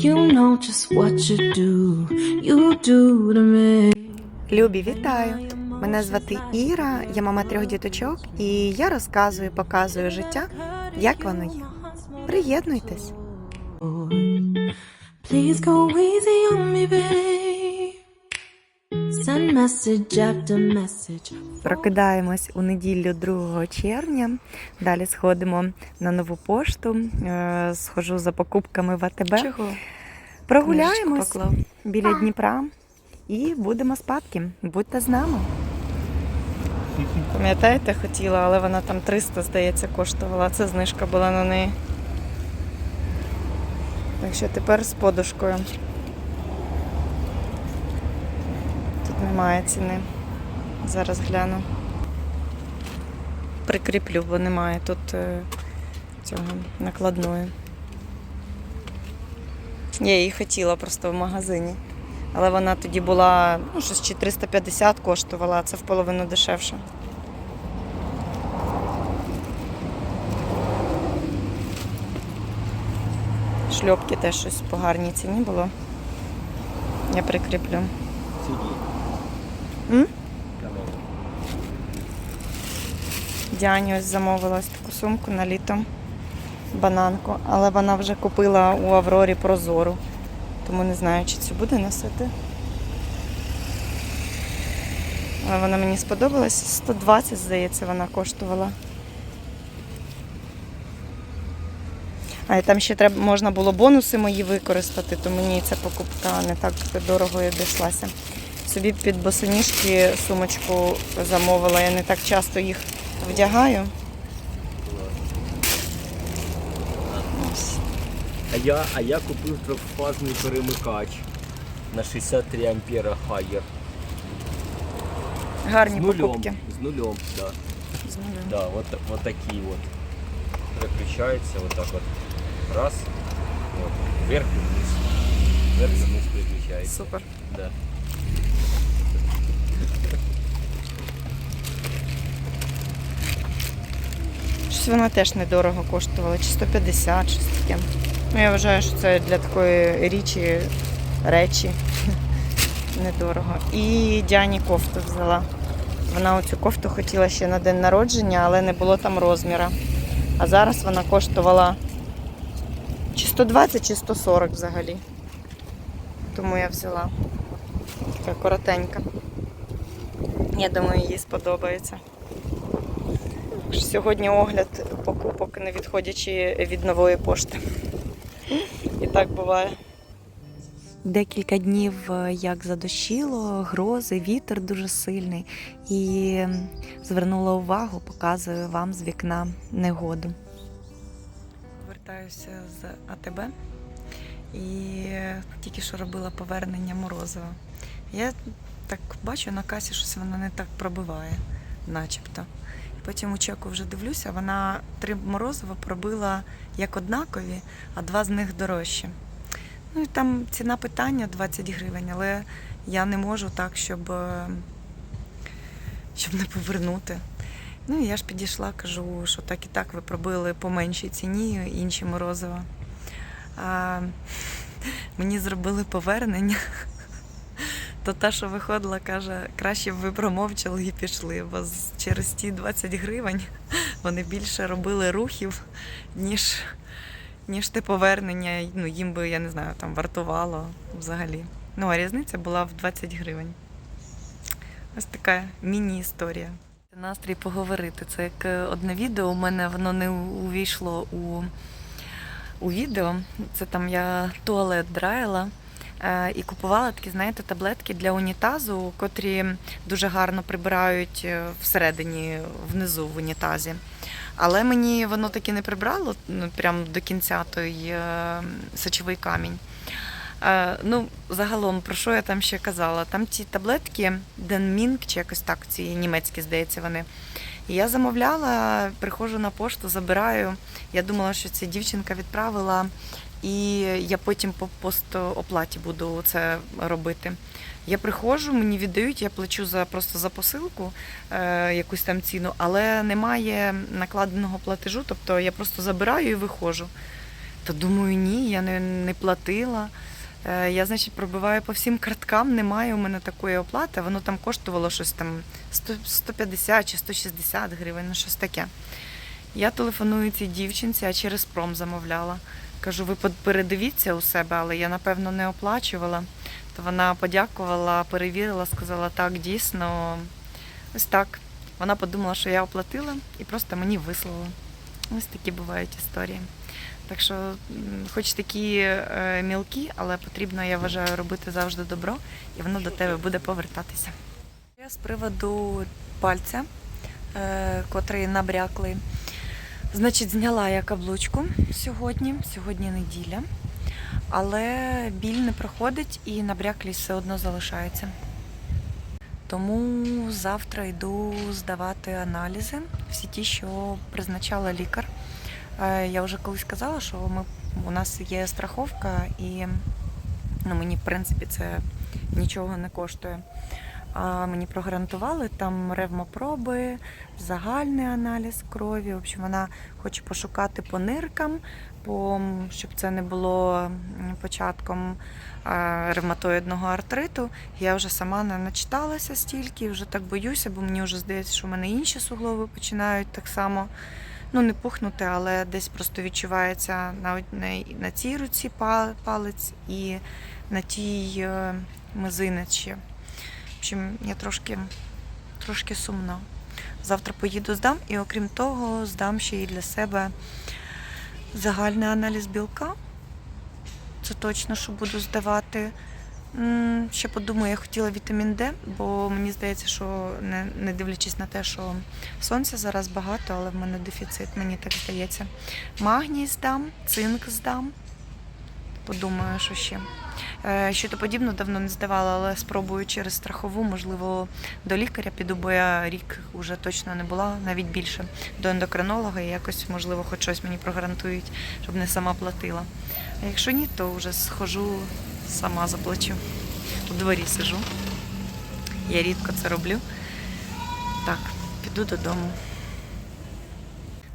You know just what you do, you do to me. Любі, вітаю! Мене звати Іра, я мама трьох діточок, і я розказую, показую життя, як воно є. Приєднуйтесь! Please go easy on me, babe. Прокидаємось у неділю 2 червня. Далі сходимо на нову пошту. е, Схожу за покупками в АТБ. Чого? Прогуляємось біля Дніпра і будемо спадки. Будьте з нами. Пам'ятаєте, хотіла, але вона там 300, здається, коштувала. Це знижка була на неї. Так що тепер з подушкою. Тут немає ціни. Зараз гляну. Прикріплю, бо немає тут е, цього накладної. Я її хотіла просто в магазині. Але вона тоді була, ну, щось чи 350 коштувала, це в половину дешевше. Шльопки теж щось по гарній ціні було. Я прикріплю. М? Ось замовила ось таку сумку на літо. Бананку, але вона вже купила у Аврорі прозору. Тому не знаю, чи цю буде носити. Але вона мені сподобалась. 120, здається, вона коштувала. А і там ще треба, можна було бонуси мої використати, то мені ця покупка не так дорого і обійшлася. Собі під босоніжки сумочку замовила. Я не так часто їх вдягаю. Ось. А я, а я купив трьохфазний перемикач на 63 ампера Haier. Гарні З нулем. покупки. З нулем, да. З нулем. Да, вот, вот такие вот. Переключается вот так вот. Раз. Вот. Вверх и вниз. Вверх и вниз переключается. Супер. Да. Щось вона теж недорого коштувала, чи 150, щось таке. Ну, я вважаю, що це для такої річі речі недорого. І Діані кофту взяла. Вона оцю кофту хотіла ще на день народження, але не було там розміра. А зараз вона коштувала чи 120, чи 140 взагалі. Тому я взяла. Така коротенька. Я думаю, їй сподобається. Сьогодні огляд покупок, не відходячи від нової пошти. І так буває. Декілька днів е, як задощило, грози, вітер дуже сильний. І звернула увагу, показую вам з вікна негоду. Повертаюся з АТБ і тільки що робила повернення Морозова. Я так бачу на касі, щось вона не так пробиває, начебто. Потім у чеку вже дивлюся, вона три морозива пробила як однакові, а два з них дорожчі. Ну і там ціна питання 20 гривень, але я не можу так, щоб, е, щоб не повернути. Ну і я ж підійшла, кажу, що так і так ви пробили по меншій ціні інші морозива. А мені зробили повернення. То та, що виходила, каже, краще б ви промовчали і пішли, бо через ті 20 гривень вони більше робили рухів, ніж, ніж те повернення. Ну, їм би, я не знаю, там вартувало взагалі. Ну, а різниця була в 20 гривень. Ось така міні-історія. Настрій поговорити. Це як е, одне відео. У мене воно не увійшло у, у відео. Це там я туалет драїла. Е, І купувала такі, знаєте, таблетки для унітазу, котрі дуже гарно прибирають е, всередині, внизу в унітазі. Але мені воно таки не прибрало ну, прямо до кінця той е, сечовий камінь. Ну, загалом, про що я там ще казала? Там ті таблетки Денмінг, чи якось так, ці німецькі, здається, вони. І я замовляла, приходжу на пошту, забираю. Я думала, що це дівчинка відправила, і я потім по постооплаті буду це робити. Я приходжу, мені віддають, я плачу за просто за посилку е, якусь там ціну, але немає накладеного платежу, тобто я просто забираю і виходжу. То думаю, ні, я не, не платила. Е, Я, значить, пробиваю по всім карткам, немає у мене такої оплати. Воно там коштувало щось там 100 150 чи 160 гривень, ну щось таке. Я телефоную цій дівчинці, а через пром замовляла. Кажу, ви передивіться у себе, але я напевно не оплачувала. То вона подякувала, перевірила, сказала, так, дійсно, ось так. Вона подумала, що я оплатила і просто мені вислала. Ось такі бувають історії. Так що, хоч такі е, мілкі, але потрібно, я вважаю, робити завжди добро, і воно до тебе буде повертатися. Я з приводу пальця, е, котрий набряклий. Значить, зняла я каблучку сьогодні, сьогодні неділя, але біль не проходить і набряклість все одно залишається. Тому завтра йду здавати аналізи, всі ті, що призначала лікар. Е, Я вже колись казала, що ми, у нас є страховка, і ну, мені, в принципі, це нічого не коштує. А мені прогарантували там ревмопроби, загальний аналіз крові. В общем, вона хоче пошукати по ниркам, по, щоб це не було початком е, ревматоїдного артриту. Я вже сама не начиталася стільки, вже так боюся, бо мені вже здається, що в мене інші суглоби починають так само. Ну, не пухнути, але десь просто відчувається на, на цій руці палець і на тій е, мизинець ще. В общем, я трошки, трошки сумна. Завтра поїду здам, і окрім того, здам ще і для себе загальний аналіз білка. Це точно, що буду здавати. Ще подумаю, я хотіла вітамін Д, бо мені здається, що не, не дивлячись на те, що сонця зараз багато, але в мене дефіцит, мені так здається. Магній здам, цинк здам. Подумаю, що ще. Е, Що то подібно давно не здавала, але спробую через страхову, можливо, до лікаря піду, бо я рік вже точно не була, навіть більше. До ендокринолога і якось, можливо, хоч щось мені прогарантують, щоб не сама платила. А якщо ні, то вже схожу, сама заплачу. У дворі сижу. Я рідко це роблю. Так, піду додому.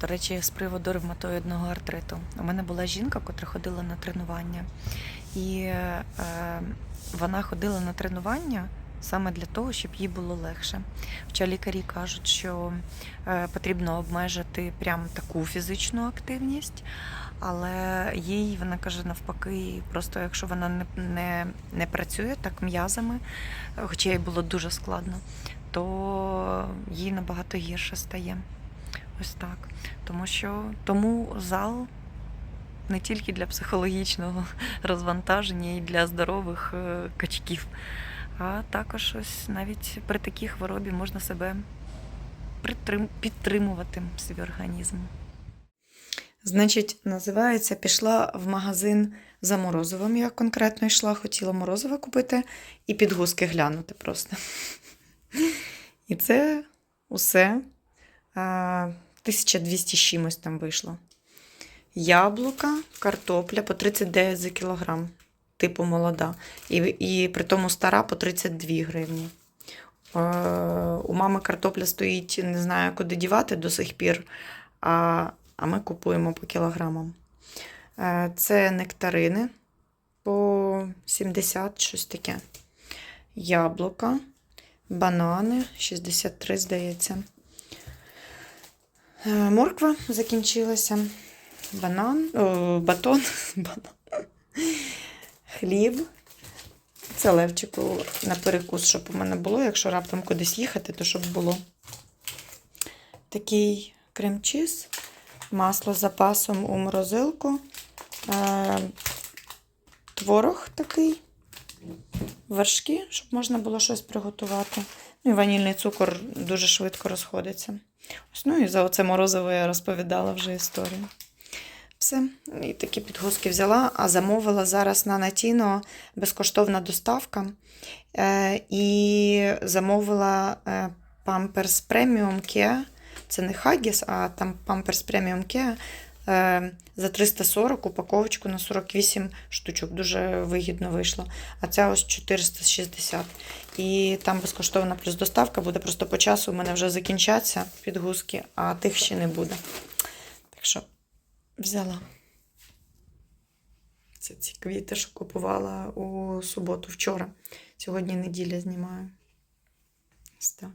До речі, з приводу ревматоїдного артриту. У мене була жінка, котра ходила на тренування. І е, вона ходила на тренування саме для того, щоб їй було легше. Хоча лікарі кажуть, що е, потрібно обмежити прям таку фізичну активність, але їй вона каже навпаки, просто якщо вона не, не, не працює так м'язами, хоча їй було дуже складно, то їй набагато гірше стає. Ось так. Тому що тому зал не тільки для психологічного розвантаження і для здорових е, качків, а також ось навіть при такій хворобі можна себе підтримувати свій організм. Значить, називається пішла в магазин за морозивом. Я конкретно йшла, хотіла морозиво купити і підгузки глянути просто. І це усе. 1200 з чимось там вийшло. Яблука, картопля по 39 за кілограм, типу молода. І, і при тому стара по 32 гривні. Е, у мами картопля стоїть, не знаю, куди дівати до сих пір, а, а ми купуємо по кілограмам. Е, це нектарини по 70, щось таке. Яблука, банани 63, здається. Е, Морква закінчилася. Банан, о, батон, банан, хліб. Це левчику на перекус, щоб у мене було. Якщо раптом кудись їхати, то щоб було. Такий крем-чіз, масло з запасом у морозилку, е, творог такий, вершки, щоб можна було щось приготувати. Ну і ванільний цукор дуже швидко розходиться. Ось, ну і за оце морозиво я розповідала вже історію. Все, і такі підгузки взяла, а замовила зараз на Натіно безкоштовна доставка. Е, і замовила е, Pampers Premium Care. Це не Haggis, а там Pampers Premium Care е, за 340 упаковочку на 48 штучок. Дуже вигідно вийшло. А ця ось 460. І там безкоштовна плюс доставка буде просто по часу. У мене вже закінчаться підгузки, а тих ще не буде. Так що взяла. Це ці квіти, що купувала у суботу вчора. Сьогодні неділя знімаю. Ось так.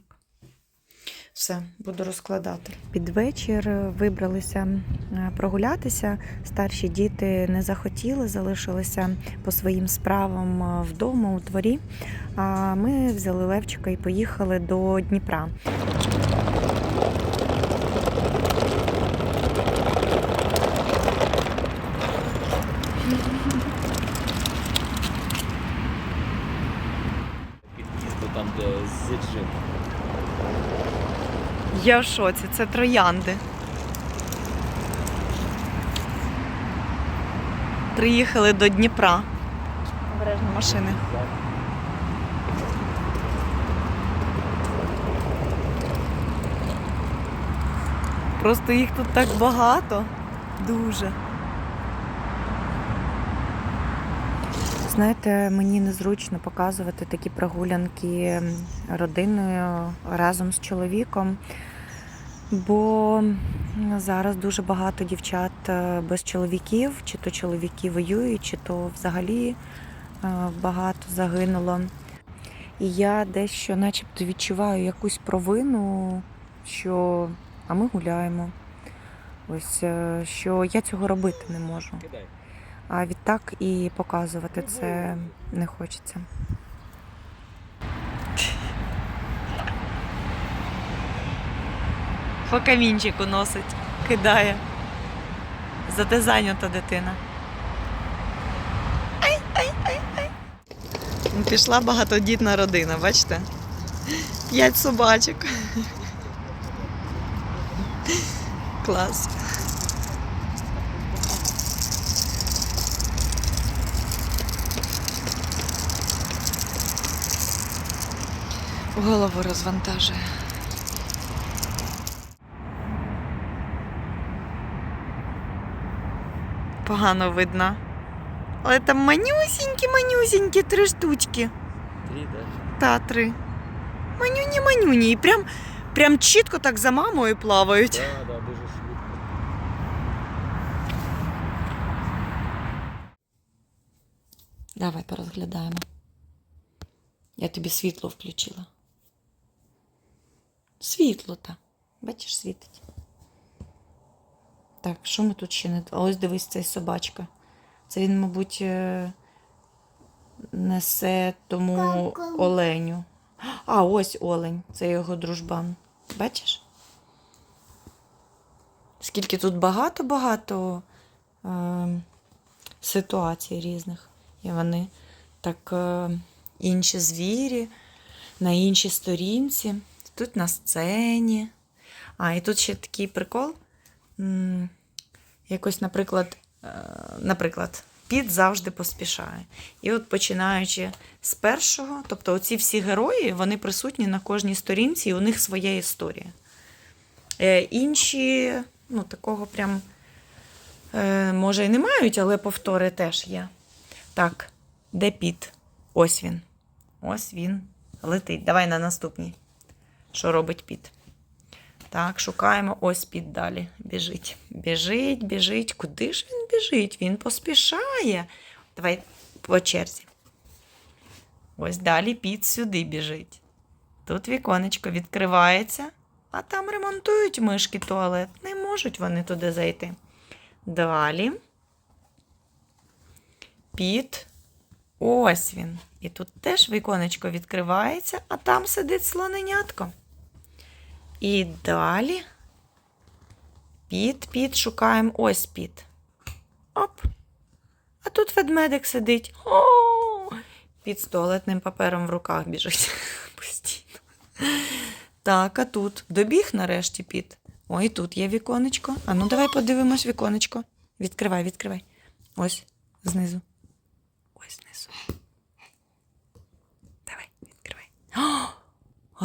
Все, буду розкладати. Під вечір вибралися е, прогулятися. Старші діти не захотіли, залишилися по своїм справам е, вдома у дворі. А ми взяли Левчика і поїхали до Дніпра. Під'їзд до там, де зеджин. Я в шоці, це троянди. Приїхали до Дніпра. Обережно машини. Просто їх тут так багато. Дуже. Знаєте, мені незручно показувати такі прогулянки родиною разом з чоловіком, бо зараз дуже багато дівчат е, без чоловіків, чи то чоловіки воюють, чи то взагалі е, багато загинуло. І я дещо, начебто, відчуваю якусь провину, що а ми гуляємо. Ось е, що я цього робити не можу. А відтак і показувати це не хочеться. По камінчику носить, кидає. Зате зайнята дитина. Ай, ай, ай, ай. Ну, Пішла багатодітна родина, бачите? П'ять собачок. Клас. Голову розвантажує. Погано видно. Але там манюсінькі, манюсінькі три штучки. Три, да? Та три. Манюні, манюні. І прям, прям чітко так за мамою плавають. Да, да, дуже швидко. Давай порозглядаємо. Я тобі світло включила. Світло та. Бачиш, світить. Так, що ми тут ще не. А ось дивись, цей собачка. Це він, мабуть, е, несе тому оленю. А, ось олень. Це його дружбан. Бачиш? Скільки тут багато-багато е, ситуацій різних. І вони так е, інші звірі на іншій сторінці. Тут на сцені. А, і тут ще такий прикол. Якось, наприклад, е, наприклад, Піт завжди поспішає. І от починаючи з першого, тобто оці всі герої, вони присутні на кожній сторінці, і у них своя історія. Е, інші, ну, такого прям, е, може, і не мають, але повтори теж є. Так, де Піт? Ось він. Ось він летить. Давай на наступній. Що робить Піт? Так, шукаємо. Ось Піт далі. Біжить. Біжить, біжить. Куди ж він біжить? Він поспішає. Давай по черзі. Ось далі Піт сюди біжить. Тут віконечко відкривається, а там ремонтують мишки туалет. Не можуть вони туди зайти. Далі. Піт. Ось він. І тут теж віконечко відкривається, а там сидить слоненятко. І далі. Піт, піт, шукаємо. Ось піт. Оп. А тут ведмедик сидить. О! Під з папером в руках біжить постійно. Так, а тут добіг нарешті піт. Ой, тут є віконечко. А ну давай подивимось віконечко. Відкривай, відкривай. Ось знизу. Ось знизу. Давай, відкривай. О,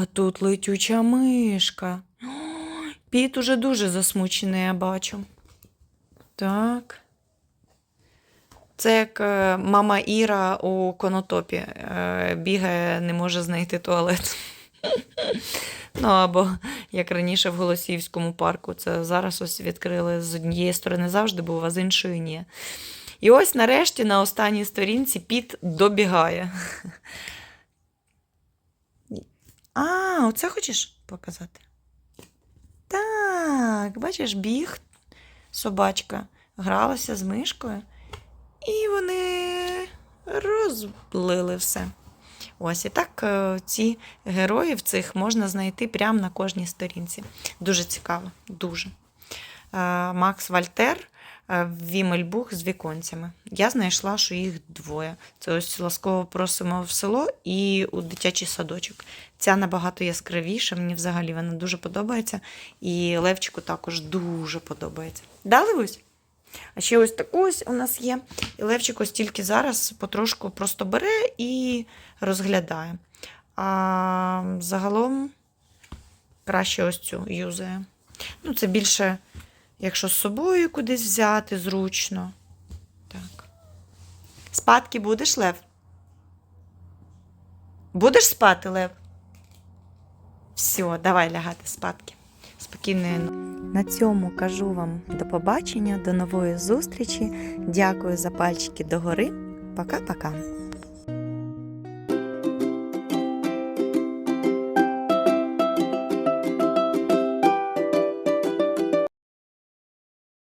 а тут летюча мишка. Піт уже дуже засмучений, я бачу. Так. Це як е, мама Іра у конотопі е, бігає, не може знайти туалет. Ну, або як раніше в Голосіївському парку. Це зараз ось відкрили з однієї сторони завжди був, а з іншої ні. І ось нарешті на останній сторінці піт добігає. А, оце хочеш показати? Так, бачиш, біг собачка, гралася з мишкою, і вони розблили все. Ось і так е, ці героїв цих можна знайти прямо на кожній сторінці. Дуже цікаво, дуже. Е, Макс Вальтер, Вімельбух з віконцями. Я знайшла, що їх двоє. Це ось ласково просимо в село і у дитячий садочок. Ця набагато яскравіша, мені взагалі вона дуже подобається. І Левчику також дуже подобається. Да, Левусь? А ще ось таку ось у нас є. І Левчик ось тільки зараз потрошку просто бере і розглядає. А загалом краще ось цю юзає. Ну, це більше, якщо з собою кудись взяти, зручно. Так. Спадки будеш, Лев? Будеш спати, Лев? Все, давай лягати спадки. Спокійної. На цьому кажу вам до побачення, до нової зустрічі. Дякую за пальчики догори. Пока-пока.